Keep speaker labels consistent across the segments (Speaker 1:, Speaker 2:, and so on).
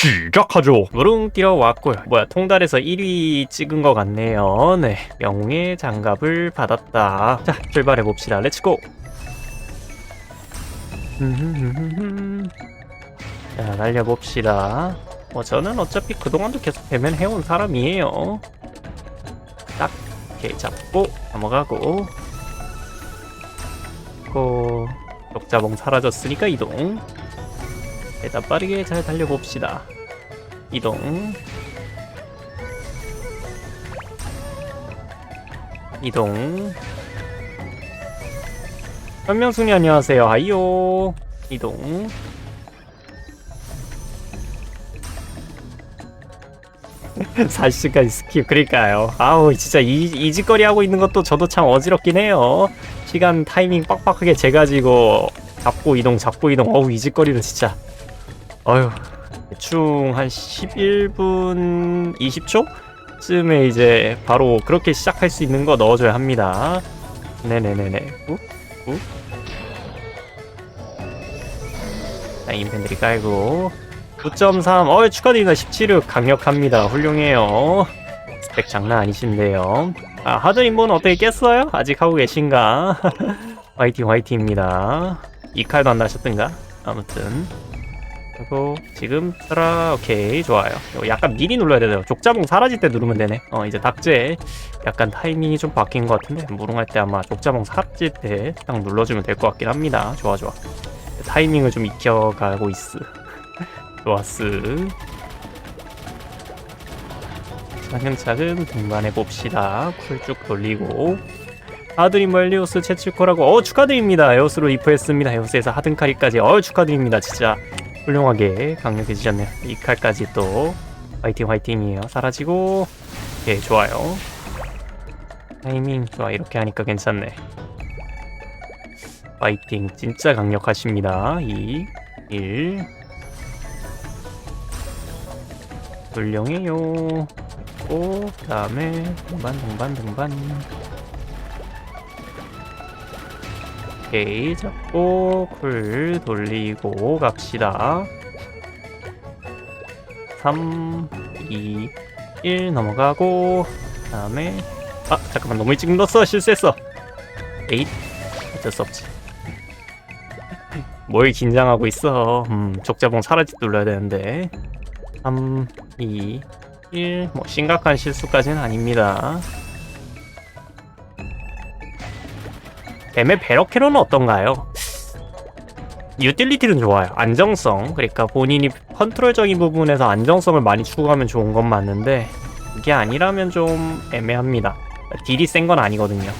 Speaker 1: 시작하죠. 무릉 뛰어왔고요. 뭐야 통달에서 1위 찍은 것 같네요. 네, 영웅의 장갑을 받았다. 자, 출발해 봅시다. 렛츠고. 자, 날려봅시다. 뭐 저는 어차피 그동안도 계속 배면 해온 사람이에요. 딱 이렇게 잡고 넘어가고. 고 독자봉 사라졌으니까 이동. 일단 빠르게 잘 달려봅시다. 이동. 이동. 현명순이 안녕하세요. 아이요. 이동. 사실까지 스킵 그러니까요 아우 진짜 이, 이 짓거리 하고 있는 것도 저도 참 어지럽긴 해요 시간 타이밍 빡빡하게 재가지고 잡고 이동 잡고 이동 어우 이 짓거리는 진짜 어휴 대충 한 11분 20초? 쯤에 이제 바로 그렇게 시작할 수 있는 거 넣어줘야 합니다 네네네네 우? 우? 자 인펜들이 깔고 9.3 어이 축하드립니다 17흑 강력합니다 훌륭해요 스펙 장난 아니신데요 아 하드 인본 어떻게 깼어요? 아직 하고 계신가? 화이팅 화이팅입니다 이 칼도 안 나셨던가? 아무튼 그리고 지금 쓰라 오케이 좋아요. 이거 약간 미리 눌러야 되네요. 족자봉 사라질 때 누르면 되네. 어 이제 닥제. 약간 타이밍이 좀 바뀐 것 같은데 무릉할 때 아마 족자봉 사라질 때 딱 눌러주면 될 것 같긴 합니다. 좋아 좋아. 타이밍을 좀 익혀가고 있어. 좋았스 차근차근 등반해 봅시다. 쿨 쭉 돌리고. 하드림 멜리오스 채취코라고. 어 축하드립니다. 에오스로 리프했습니다. 에오스에서 하든카리까지. 어 축하드립니다 진짜 훌륭하게 강력해지셨네요? 이 칼까지 또 화이팅 화이팅이에요. 사라지고. 오케이 좋아요. 타이밍 좋아. 이렇게 하니까 괜찮네. 파이팅. 진짜 강력하십니다. 2 1 훌륭해요. 고 그다음에 등반 등반 등반 오케이. 잡고 쿨 돌리고 갑시다. 3 2 1 넘어가고 그 다음에 아 잠깐만. 너무 일찍 눌렀어. 실수했어. 8 어쩔 수 없지. 뭘 긴장하고 있어. 음 족자봉 사라지 눌러야 되는데. 3 2 1. 뭐 심각한 실수까지는 아닙니다. 뱀의 베러캐로는 어떤가요? 유틸리티는 좋아요. 안정성. 그러니까 본인이 컨트롤적인 부분에서 안정성을 많이 추구하면 좋은 건 맞는데 이게 아니라면 좀 애매합니다. 딜이 센 건 아니거든요.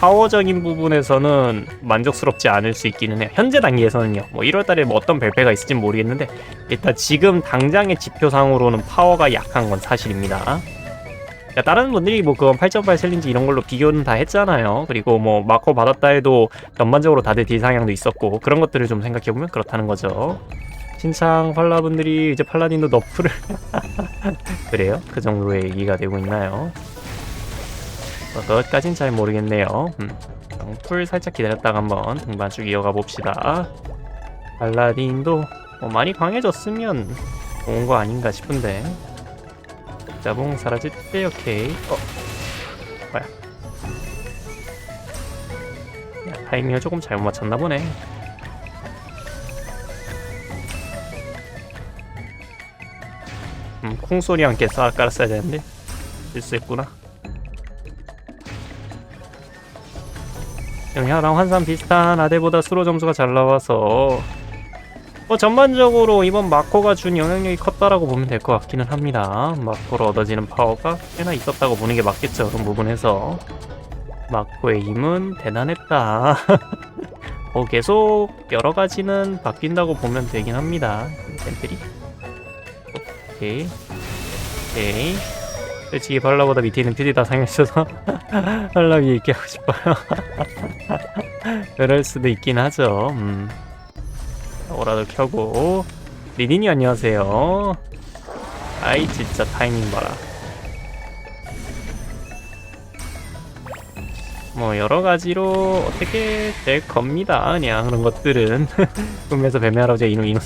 Speaker 1: 파워적인 부분에서는 만족스럽지 않을 수 있기는 해요. 현재 단계에서는요. 뭐 1월달에 뭐 어떤 별패가 있을지 모르겠는데 일단 지금 당장의 지표상으로는 파워가 약한 건 사실입니다. 그러니까 다른 분들이 뭐 그건 8.8 챌린지 이런 걸로 비교는 다 했잖아요. 그리고 뭐 마커 받았다 해도 전반적으로 다들 딜 상향도 있었고 그런 것들을 좀 생각해 보면 그렇다는 거죠. 신창 팔라분들이 이제 팔라딘도 너프를 그래요? 그 정도의 얘기가 되고 있나요? 어, 그것까진 잘 모르겠네요. 음. 풀 살짝 기다렸다가 한번 등반 쭉 이어가 봅시다. 발라딘도 뭐 많이 강해졌으면 좋은 거 아닌가 싶은데. 자봉 사라질 때 오케이. 어, 뭐야? 야, 타이밍을 조금 잘못 맞췄나 보네. 음, 콩소리 함께 쌀 깔았어야 되는데 실수했구나. 영야랑 환산 비슷한 아대보다 수로 점수가 잘 나와서 뭐 전반적으로 이번 마코가 준 영향력이 컸다라고 보면 될 것 같기는 합니다. 마코로 얻어지는 파워가 꽤나 있었다고 보는 게 맞겠죠. 그런 부분에서 마코의 힘은 대단했다. 어, 계속 여러 가지는 바뀐다고 보면 되긴 합니다. 템플이 오케이 오케이 솔직히 발라보다 밑에 있는 퓨디 다 상했어서 발라 위에 있게 하고 싶어요. 그럴 수도 있긴 하죠. 음. 오라도 켜고 리딘이 안녕하세요. 아이 진짜 타이밍 봐라. 뭐 여러 가지로 어떻게 될 겁니다. 그냥 그런 것들은 꿈에서 뱀의 할아버지 이놈 이놈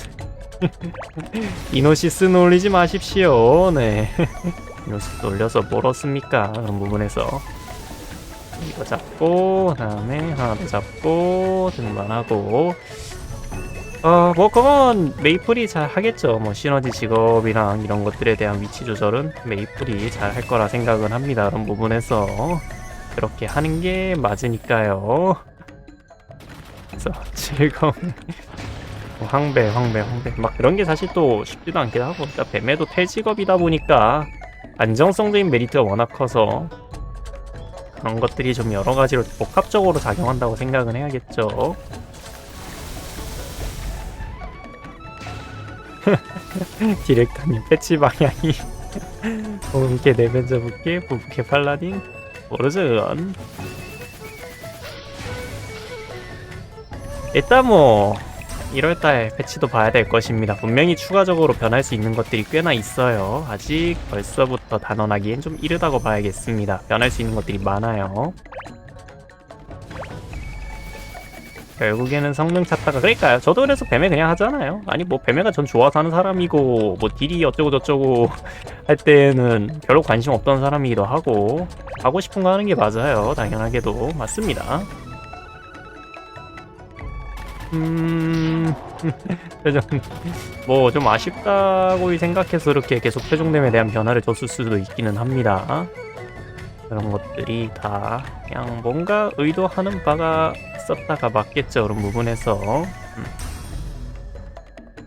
Speaker 1: 이노시스는 올리지 마십시오. 네. 이노시스 올려서 뭘 얻습니까? 그런 부분에서. 이거 잡고, 그 다음에 하나 더 잡고, 등반하고. 어, 뭐, 그건 메이플이 잘 하겠죠. 뭐, 시너지 직업이랑 이런 것들에 대한 위치 조절은 메이플이 잘 할 거라 생각은 합니다. 그런 부분에서. 그렇게 하는 게 맞으니까요. 그래서 즐거운 뭐 황배, 황배, 황배 막 그런 게 사실 또 쉽지도 않기도 하고 그러니까 뱀에도 탈직업이다 보니까 안정성적인 메리트가 워낙 커서 그런 것들이 좀 여러 가지로 복합적으로 작용한다고 생각은 해야겠죠. 디렉터님 패치 방향이 부부캐 내면저 부캐 부부캐 팔라딘 그건 일단 뭐 1월달 패치도 봐야 될 것입니다. 분명히 추가적으로 변할 수 있는 것들이 꽤나 있어요. 아직 벌써부터 단언하기엔 좀 이르다고 봐야겠습니다. 변할 수 있는 것들이 많아요. 결국에는 성능 찾다가 그러니까요. 저도 그래서 뱀에 그냥 하잖아요. 아니 뭐 뱀에가 전 좋아서 하는 사람이고 뭐 딜이 어쩌고 저쩌고 할 때는 별로 관심 없던 사람이기도 하고 하고 싶은 거 하는 게 맞아요. 당연하게도 맞습니다. 음, 뭐좀 아쉽다고 생각해서 이렇게 계속 최종됨에 대한 변화를 줬을 수도 있기는 합니다. 그런 것들이 다 그냥 뭔가 의도하는 바가 있었다가 맞겠죠. 그런 부분에서 음.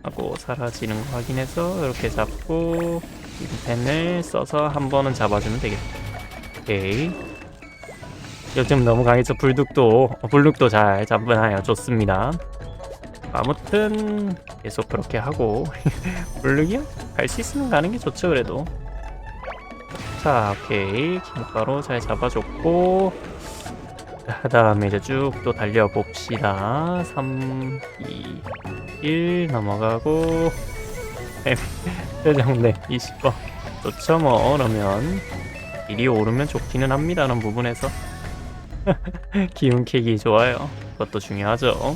Speaker 1: 하고 사라지는 거 확인해서 이렇게 잡고 펜을 써서 한 번은 잡아주면 되겠다. 오케이. 요즘 너무 강해서 불독도 어, 불독도 잘 잡나요? 좋습니다. 아무튼 계속 그렇게 하고 블루기요? 갈 수 있으면 가는 게 좋죠 그래도 자 오케이. 김가로 잘 잡아줬고. 그 다음에 이제 쭉 또 달려봅시다. 3 2 1 넘어가고. 최정대 20번. 좋죠 뭐. 그러면 일이 오르면 좋기는 합니다 그런 부분에서. 기운 캐기 좋아요. 그것도 중요하죠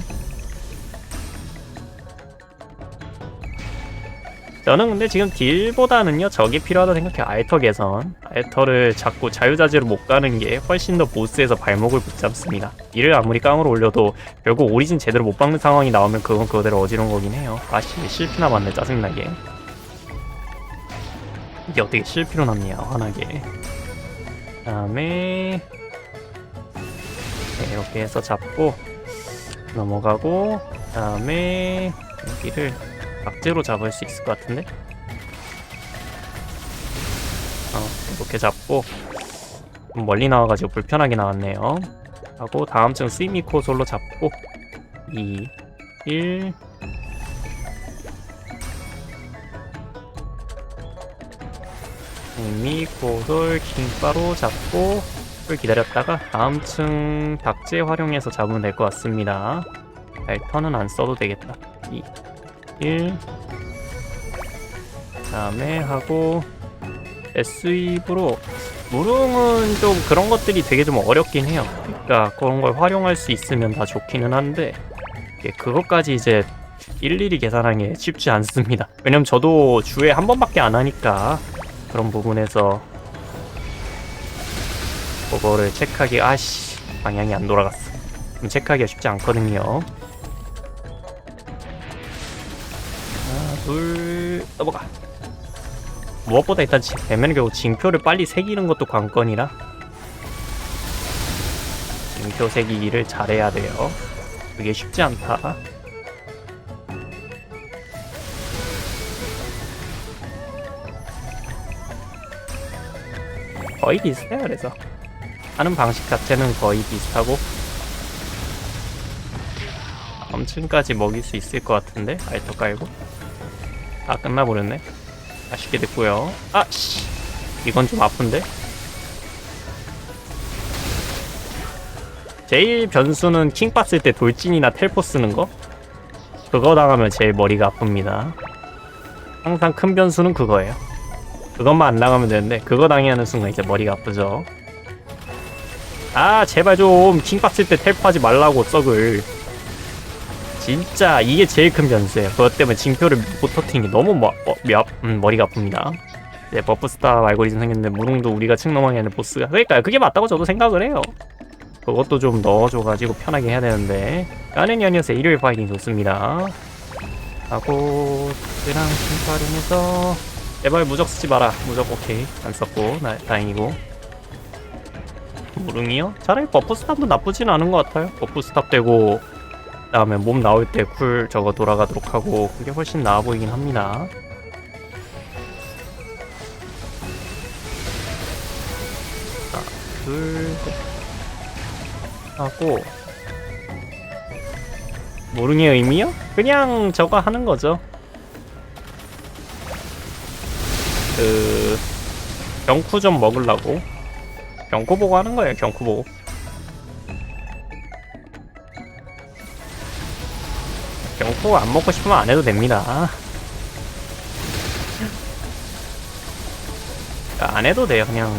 Speaker 1: 저는 근데 지금 딜보다는요 적이 필요하다 생각해요 알터 개선. 알터를 자꾸 자유자재로 못 가는 게 훨씬 더 보스에서 발목을 붙잡습니다. 이를 아무리 깡으로 올려도 결국 오리진 제대로 못 박는 상황이 나오면 그건 그거대로 어지러운 거긴 해요. 아씨 실피나 맞네 짜증나게. 이게 어떻게 실피로 남냐 화나게. 그 다음에 네, 이렇게 해서 잡고 넘어가고 그 다음에 여기를 박제로 잡을 수 있을 것 같은데? 어, 이렇게 잡고 좀 멀리 나와가지고 불편하게 나왔네요. 하고 다음 층 스이미코 솔로 잡고 2, 1 스이미코솔 킹바로 잡고 을 기다렸다가 다음 층 박제 활용해서 잡으면 될 것 같습니다. 발턴은 안 써도 되겠다. 2, 1 다음에 하고 S입으로 무릉은 좀 그런 것들이 되게 좀 어렵긴 해요. 그러니까 그런 걸 활용할 수 있으면 다 좋기는 한데 그것까지 이제 일일이 계산하는 게 쉽지 않습니다. 왜냐면 저도 주에 한 번밖에 안 하니까 그런 부분에서 그거를 체크하기 아씨 방향이 안 돌아갔어. 좀 체크하기가 쉽지 않거든요 둘 넘어가. 무엇보다 일단 지- 대면 결국 징표를 빨리 새기는 것도 관건이라. 징표 새기기를 잘해야 돼요. 그게 쉽지 않다. 거의 비슷해요 그래서. 하는 방식 자체는 거의 비슷하고. 다음 층까지 먹일 수 있을 것 같은데 알터 깔고 아 끝나버렸네. 아쉽게 됐고요. 아씨. 이건 좀 아픈데? 제일 변수는 킹 봤을 때 돌진이나 텔포 쓰는 거? 그거 당하면 제일 머리가 아픕니다. 항상 큰 변수는 그거예요. 그것만 안 당하면 되는데 그거 당하는 순간 이제 머리가 아프죠. 아 제발 좀 킹 봤을 때 텔포하지 말라고 썩을 진짜 이게 제일 큰 변수예요. 그것 때문에 징표를 못 터트린 게 너무 머, 어, 며, 음, 머리가 아픕니다. 이제 버프스타 알고리즘 생겼는데 무릉도 우리가 측넘어야 하는 보스가 그러니까요. 그게 맞다고 저도 생각을 해요. 그것도 좀 넣어줘가지고 편하게 해야 되는데 까는 연이어서 일요일 파이팅 좋습니다. 하고 그랑 심파링해서 제발 무적 쓰지 마라. 무적 오케이 안 썼고 나, 다행이고 무릉이요? 차라리 버프 스탑도 나쁘진 않은 것 같아요. 버프 스탑 되고 그 다음에 몸 나올 때 쿨 저거 돌아가도록 하고 그게 훨씬 나아 보이긴 합니다. 하나, 둘, 셋. 하고 모릉의 의미요? 그냥 저거 하는 거죠. 그 경쿠 좀 먹으려고 경쿠 보고 하는 거예요. 경쿠 보고. 경쿠 안 먹고 싶으면 안 해도 됩니다. 안 해도 돼요. 그냥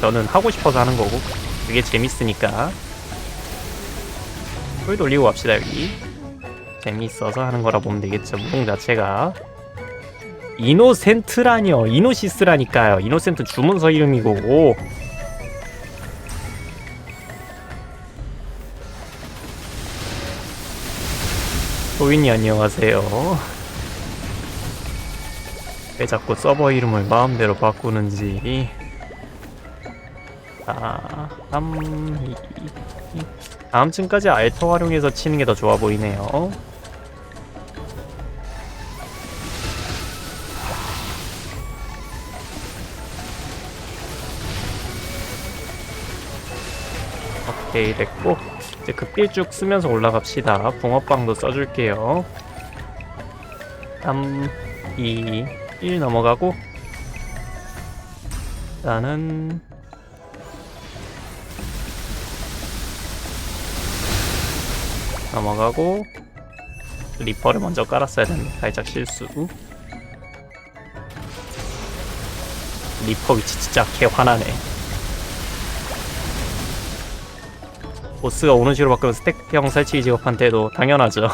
Speaker 1: 저는 하고 싶어서 하는 거고 그게 재밌으니까. 꿀 돌리고 갑시다 여기. 재밌어서 하는 거라 보면 되겠죠. 무공 자체가. 이노센트라니요. 이노시스라니까요. 이노센트 주문서 이름이고. 소인이 안녕하세요. 왜 자꾸 서버 이름을 마음대로 바꾸는지. 아, 3, 2, 2. 다음 층까지 알터 활용해서 치는 게 더 좋아 보이네요. 오케이 됐고 이제 극딜 쭉 쓰면서 올라갑시다. 붕어빵도 써줄게요. 3, 2, 1 넘어가고 나는 넘어가고 리퍼를 먼저 깔았어야 되는데 살짝 실수 리퍼 위치 진짜 개 화나네 보스가 오는 식으로 바꾸면 스택형 설치기 직업한 때도 당연하죠.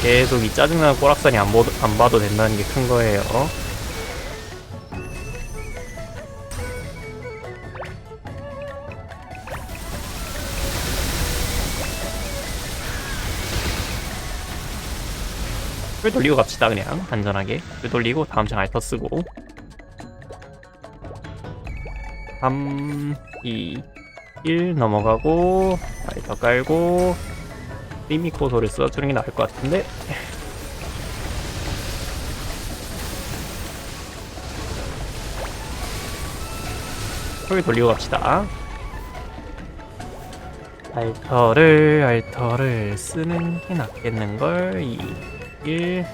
Speaker 1: 계속 이 짜증나는 꼬락선이 안, 보도, 안 봐도 된다는 게 큰 거예요. 을 돌리고 갑시다 그냥. 안전하게. 을 돌리고 다음 장 알터 쓰고. 3 2 1 넘어가고 알터 깔고 리미코소를 써주는 게 나을 것 같은데. 을 돌리고 갑시다. 알터를 알터를 쓰는 게 낫겠는걸? 2 1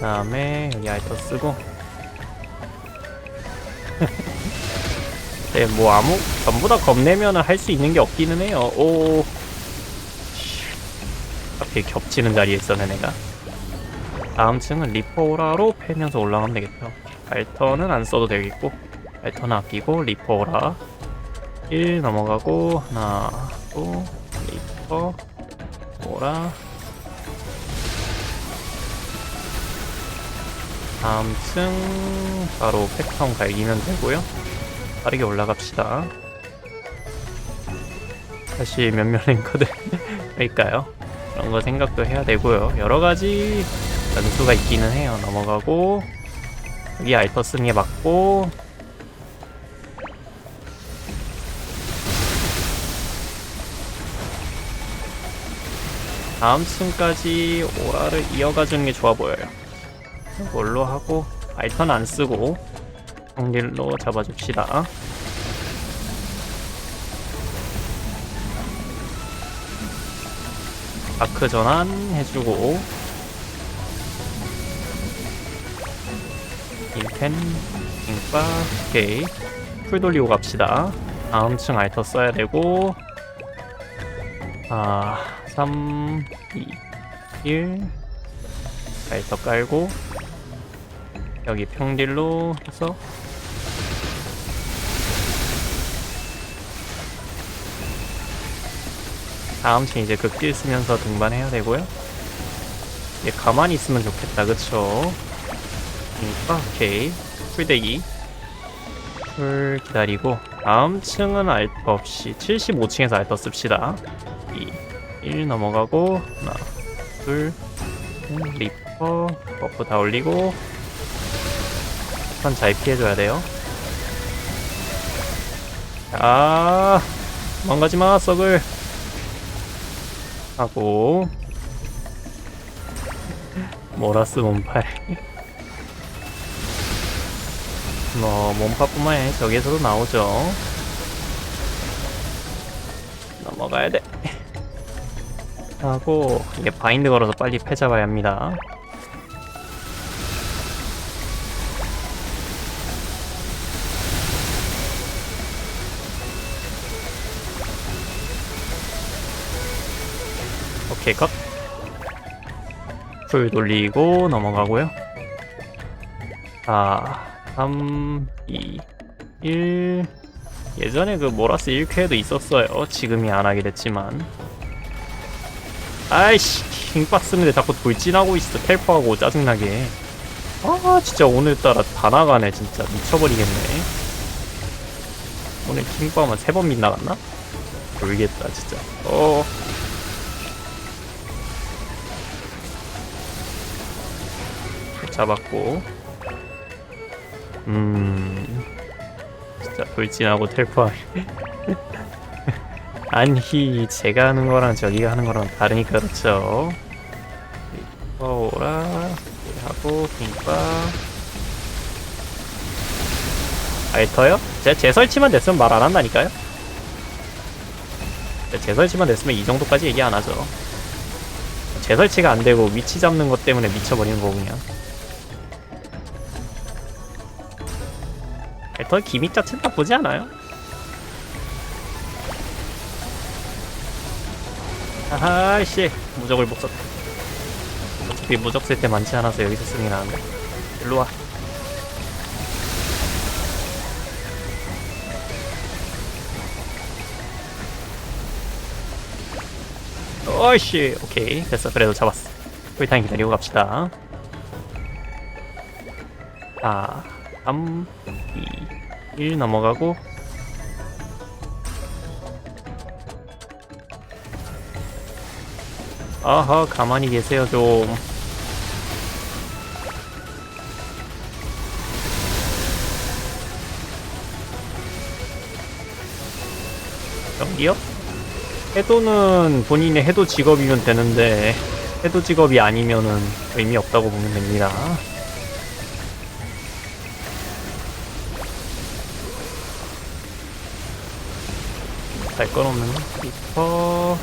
Speaker 1: 다음에 여기 알터 쓰고 네, 뭐 아무 전부 다 겁내면은 할 수 있는 게 없기는 해요. 오. 앞에 겹치는 자리에 있었네 내가. 다음 층은 리퍼오라로 패면서 올라가면 되겠다. 알터는 안 써도 되겠고 알터는 아끼고 리퍼오라 1 넘어가고 하나 또 리퍼 오라 다음 층 바로 패턴 갈기면 되고요. 빠르게 올라갑시다. 다시 몇몇 랭커들 할까요? 그런 거 생각도 해야 되고요. 여러 가지 변수가 있기는 해요. 넘어가고 여기 알터 쓰는 게 맞고 다음 층까지 오라를 이어가주는 게 좋아 보여요. 이걸로 하고 알턴 안 쓰고 정딜로 잡아줍시다. 아크 전환 해주고. 인펜 인파 오케이. 풀 돌리고 갑시다. 다음 층 알터 써야 되고. 아 3, 2, 1 알터 깔고. 여기 평딜로 해서 다음 층 이제 극딜 쓰면서 등반해야 되고요. 이제 가만히 있으면 좋겠다, 그쵸? 그러니까 오케이. 풀대기. 풀 기다리고 다음 층은 알터 없이 75층에서 알터 씁시다. 2 1 넘어가고 하나 둘 음, 리퍼 버프 다 올리고 선잘 피해줘야 돼요. 아 망가지 마 썩을 하고. 모라스 몸팔. 뭐 몸파뿐만 아니라 저기에서도 나오죠. 넘어가야 돼. 하고 이게 바인드 걸어서 빨리 패 잡아야 합니다 오케이 컷. 풀 돌리고 넘어가고요. 아, 3, 2, 1. 예전에 그 모라스 1쾌에도 있었어요. 지금이 안 하게 됐지만. 아이씨, 킹박스인데 자꾸 돌진하고 있어. 텔포하고 짜증나게. 아, 진짜 오늘따라 다 나가네. 진짜 미쳐버리겠네. 오늘 킹박만 3번 빗나갔나? 모르겠다, 진짜. 어. 잡았고. 음. 진짜 돌진하고 텔포할 아니 제가 하는 거랑 저기가 하는 거랑 다르니까 그렇죠? 리퍼오라 하고 빙바 알터요? 제가 재설치만 됐으면 말 안 한다니까요? 재설치만 됐으면 이 정도까지 얘기 안 하죠. 재설치가 안 되고 위치 잡는 것 때문에 미쳐버리는 거 더 기믹 자체는 나쁘지 않아요. 아하씨 무적을 못 썼다. 어차피 무적 쓸 때 많지 않아서 여기서 쓰는 게 나은데. 일로 와. 어이씨 오케이 됐어 그래도 잡았어 꿀타임 기다리고 갑시다 아 3 2 1 넘어가고 아하 가만히 계세요 좀 여기요? 해도는 본인의 해도 직업이면 되는데 해도 직업이 아니면은 의미 없다고 보면 됩니다. 갈건 없는 리퍼.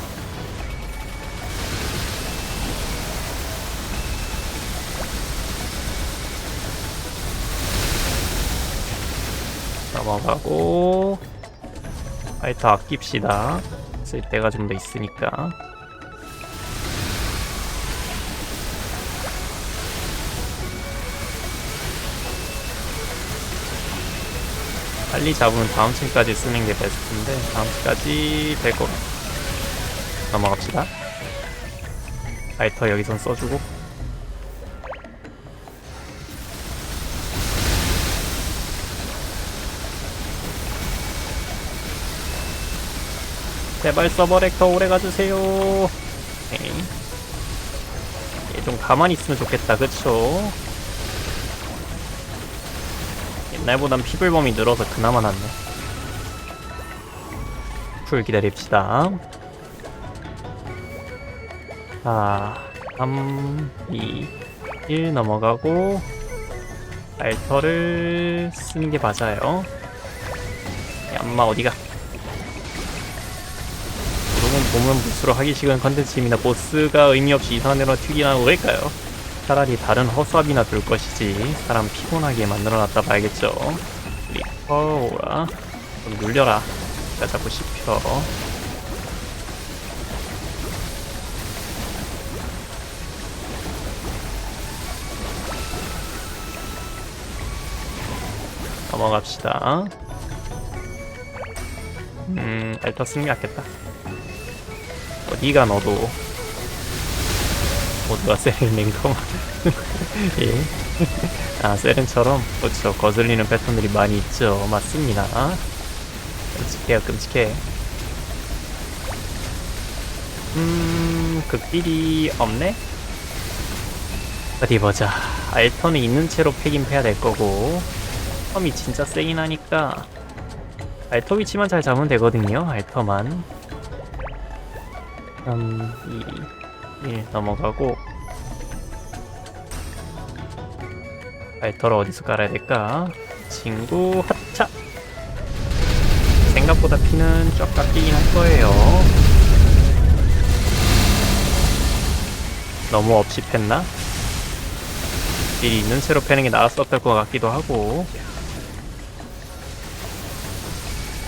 Speaker 1: 넘어가고. 아이터 아낍시다. 쓸 때가 좀 더 있으니까 빨리 잡으면 다음 층까지 쓰는 게 베스트인데 다음 층까지 될 거. 넘어갑시다. 라이터 여기선 써주고 제발 서버렉 더 오래 가주세요. 오케이. 얘 좀 가만히 있으면 좋겠다, 그쵸? 옛날보단 피불범이 늘어서 그나마 낫네. 풀 기다립시다. 자, 3, 2, 1 넘어가고 알터를 쓰는 게 맞아요. 얌마 어디가? 보면 볼수록 하기 싫은 컨텐츠입니다. 보스가 의미 없이 이상한 데로 튀기나 왜일까요? 차라리 다른 허수아비나 둘 것이지. 사람 피곤하게 만들어놨다 봐야겠죠. 리퍼 오라 좀 눌려라. 나 자꾸 씹혀 넘어갑시다. 음 알터 승리 아겠다. 어디가 너도 모두가 세렌인 거만 예. 아 세렌처럼 그렇죠. 거슬리는 패턴들이 많이 있죠. 맞습니다. 끔찍해요 끔찍해. 음 극딜이 없네? 어디 보자. 알턴은 있는 채로 패긴 패야 될 거고. 텀이 진짜 세긴 하니까. 알터 위치만 잘 잡으면 되거든요 알터만. 3, 2, 1 넘어가고. 알터를 어디서 깔아야 될까? 친구 하차. 생각보다 피는 쫙 깎이긴 할 거예요. 너무 없이 팼나? 딜이 있는 채로 패는 게 나았었을 것 같기도 하고.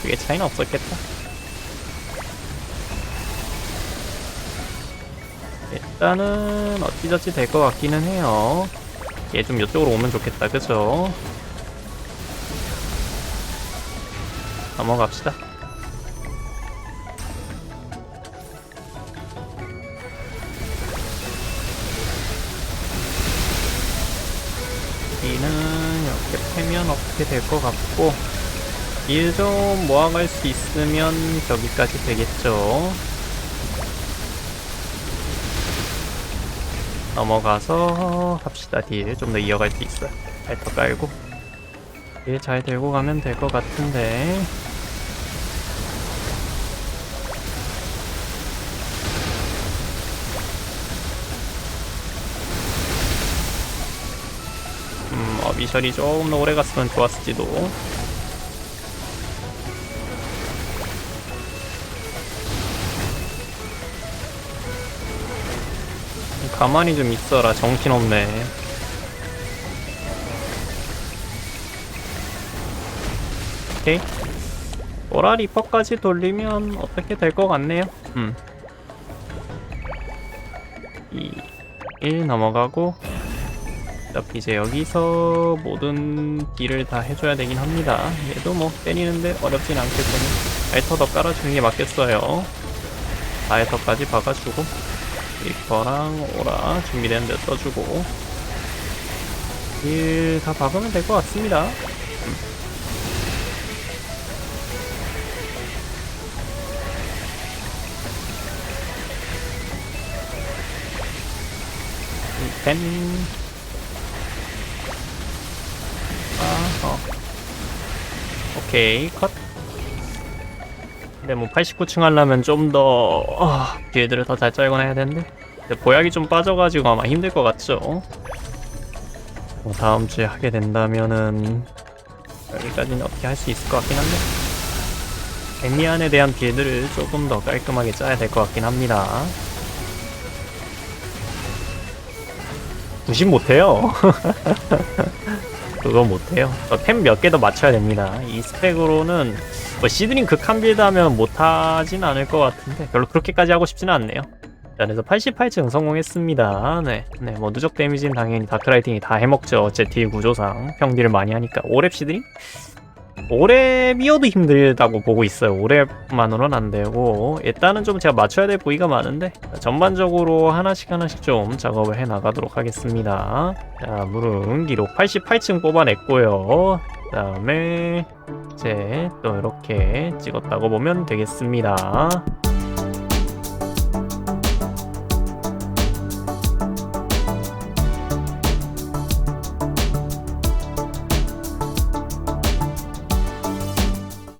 Speaker 1: 그게 차이는 없었겠다 일단은 어찌저찌 될 것 같기는 해요. 얘 좀 이쪽으로 오면 좋겠다 그죠? 넘어갑시다. 이는 이렇게 패면 어떻게 될 것 같고 일 좀 모아갈 수 있으면 저기까지 되겠죠 넘어가서 합시다. 딜 좀 더 이어갈 수 있어요. 발터 깔고. 딜잘 들고 가면 될 것 같은데. 음 어비셜이 조금 더 오래 갔으면 좋았을지도 가만히 좀 있어라 정신없네. 오케이. 오라 리퍼까지 돌리면 어떻게 될 것 같네요? 음. 2, 1 넘어가고 어차피 이제 여기서 모든 딜을 다 해줘야 되긴 합니다. 얘도 뭐 때리는데 어렵진 때문에 알터 더 깔아주는 게 맞겠어요. 아에터까지 박아주고 리퍼랑 오라 준비된 데 써주고 일 다 박으면 될 것 같습니다 음. 펜 아, 어. 오케이 컷 근데 뭐 89층 하려면 좀더 어, 빌드를 더잘 짜거나 해야 되는데. 근데 보약이 좀 빠져가지고 아마 힘들 것 같죠? 뭐 다음 주에 하게 된다면은 여기까지는 어떻게 할 수 있을 것 같긴 한데. 애니안에 대한 빌드를 조금 더 깔끔하게 짜야 될 것 같긴 합니다. 부심 못해요. 그건 못해요. 템 몇 개 더 맞춰야 됩니다. 이 스펙으로는 뭐 시드링 극한 빌드 하면 못하진 않을 것 같은데 별로 그렇게까지 하고 싶지는 않네요. 자 그래서 88층 성공했습니다. 네, 네, 뭐 누적 데미지는 당연히 다크라이팅이 다 해먹죠. 제 딜 구조상 평딜을 많이 하니까. 오랩 시드링? 오랩이어도 힘들다고 보고 있어요. 오랩만으로는 안 되고 일단은 좀 제가 맞춰야 될 부위가 많은데 전반적으로 하나씩 하나씩 좀 작업을 해 나가도록 하겠습니다. 자 물은 기록 88층 뽑아냈고요. 그 다음에 이제 또 이렇게 찍었다고 보면 되겠습니다